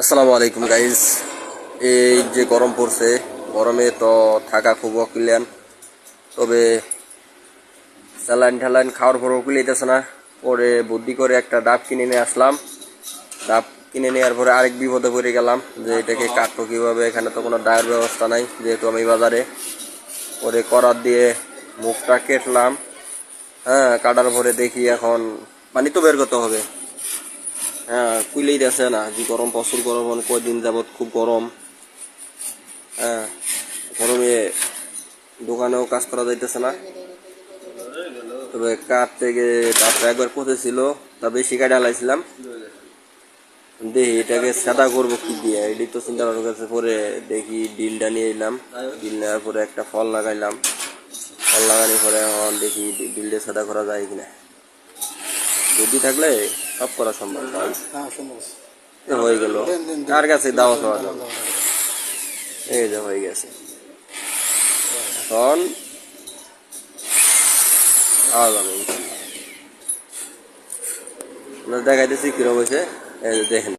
আসসালামু আলাইকুম গাইজ এই যে গরম পড়ছে, গরমে তো থাকা খুব অকিলেন তবে স্যালাইন ঠ্যালাইন খাওয়ার পর অকিলাইতেছে না। পরে বুদ্ধি করে একটা ডাব কিনে নিয়ে আসলাম। ডাব কিনে নেওয়ার পরে আরেক বিপদে পড়ে গেলাম যে এটাকে কাটবো কীভাবে? এখানে তো কোনো ডায়ের ব্যবস্থা নাই, যেহেতু আমি বাজারে। পরে করার দিয়ে মুখটা কেটলাম। হ্যাঁ কাটার পরে দেখি এখন পানি তো বের করতে হবে। হ্যাঁ কুইলেই দেখছে না, যে গরম প্রচুর গরম মানে কয়দিন যাবৎ খুব গরম হ্যাঁ গরমে দোকানেও কাজ করা যাইতেছে না। তবে কাঠ থেকে তারপরে একবার পচেছিল, তা বেশি কাটা লাইছিলাম। দেখি এটাকে সাদা করব কি দিয়ে এটি তো চিন্তা ভাবনা করছে পরে দেখি ডিলটা নিয়ে এলাম। ডিল নেওয়ার পরে একটা ফল লাগাইলাম। ফল লাগানোর পরে এখন দেখি ডিলটা সাদা করা যায় কিনা। বুদ্ধি থাকলে সব করা সম্ভব ভাই হ্যাঁ হয়ে গেল। কার কাছে দাওয়া যাবে? এই যে হয়ে গেছে। এখন খাওয়া যাবে দেখাইতেছি কিরম হয়েছে। এই দেখেন।